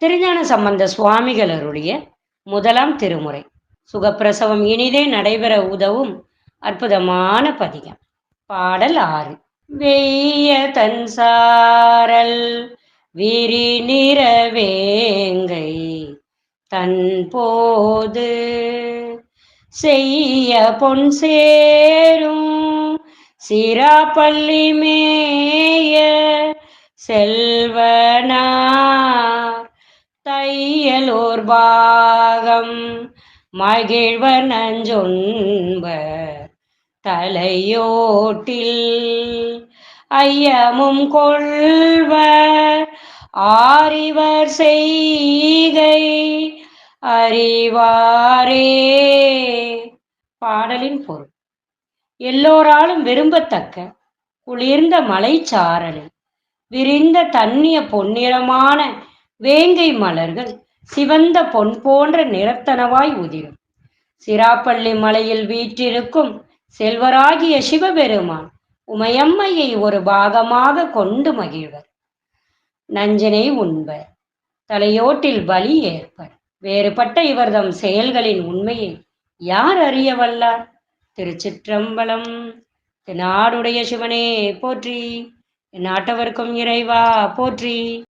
திருஞான சம்பந்த சுவாமிகளருடைய முதலாம் திருமுறை. சுகப்பிரசவம் இனிதே நடைபெற உதவும் அற்புதமான பதிகம். பாடல் ஆறு. வெய்ய தன்சாரல் விரி நிறவேங்கை தன் போது செய்ய பொன் சேரும் சிராப்பள்ளி மேய செல்வனா தையலோர் பாகம். மகிழ்வர் நஞ்சொன்ப தலையோட்டில். ஐயமும் கொள்வர் ஆரிவர் செய்கை அறிவாரே. பாடலின் பொருள். எல்லோராலும் விரும்பத்தக்க குளிர்ந்த மலைச்சாரலில் விரிந்த தண்ணிய பொன்னிறமான வேங்கை மலர்கள் சிவந்த பொன் போன்ற நிறத்தனவாய் உதிரும். சிராப்பள்ளி மலையில் வீற்றிருக்கும் செல்வராகிய சிவபெருமான் உமையம்மையை ஒரு பாகமாக கொண்டு மகிழ்வர். நஞ்சனை உண்பர் தலையோட்டில் பலி ஏற்பர். வேறுபட்ட இவர்தம் செயல்களின் உண்மையை யார் அறிய வல்லார்? திருச்சிற்றம்பலம் நாடுடைய சிவனே போற்றி நாட்டவர்க்கும் இறைவா போற்றி.